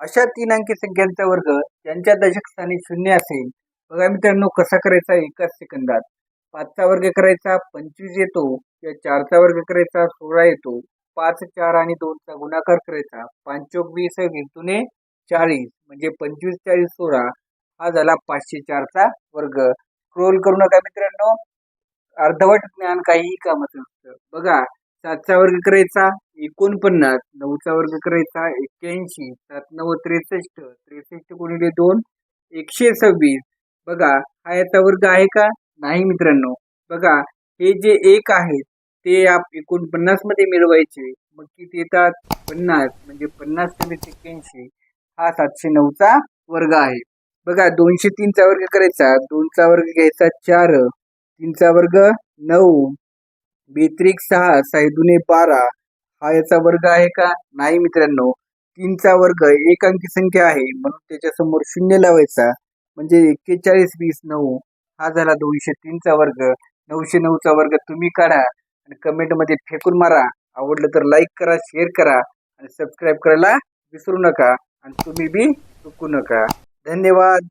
अशा तीन अंकी संख्यांचा वर्ग ज्यांच्या दशक स्थानी शून्य असेल. बघा मित्रांनो कसा करायचा? एकाच सेकंदात. पाचचा वर्ग करायचा पंचवीस येतो. किंवा चारचा वर्ग करायचा सोळा येतो. पाच चार आणि दोनचा गुणाकार करायचा. पाचोक वीस वीस दुने चाळीस म्हणजे पंचवीस चाळीस सोळा हा झाला पाचशे चारचा वर्ग. स्क्रोल करू नका मित्रांनो. अर्धवट ज्ञान काहीही कामाचं नसतं. बघा सातचा वर्ग करायचा एकोणपन्नास नऊचा वर्ग करायचा एक्क्याऐंशी सात नऊ त्रेसष्ट. त्रेसष्ट गुणिले दोन एकशे सव्वीस. बघा हा याचा वर्ग आहे का? नाही मित्रांनो. बघा हे जे एक आहेत ते आप एकोणपन्नासमध्ये मिळवायचे. मग किती येतात? पन्नास. म्हणजे पन्नास कमी एक्क्याऐंशी हा सातशे नऊचा वर्ग आहे. बघा दोनशे तीनचा वर्ग करायचा. दोनचा वर्ग घ्यायचा चार. तीनचा वर्ग नऊ. बेत्रिक सहा सायदुने बारा. हा याचा वर्ग आहे का? नाही मित्रांनो. तीनचा वर्ग एक अंकी संख्या आहे. म्हणून त्याच्यासमोर शून्य लावायचा. म्हणजे एक्केचाळीस वीस नऊ हा झाला दोनशे तीनचा वर्ग. नऊशे नऊचा वर्ग तुम्ही काढा आणि कमेंटमध्ये फेकून मारा. आवडलं तर लाईक करा शेअर करा आणि सबस्क्राईब करायला विसरू नका आणि तुम्ही बी चुकू नका. धन्यवाद.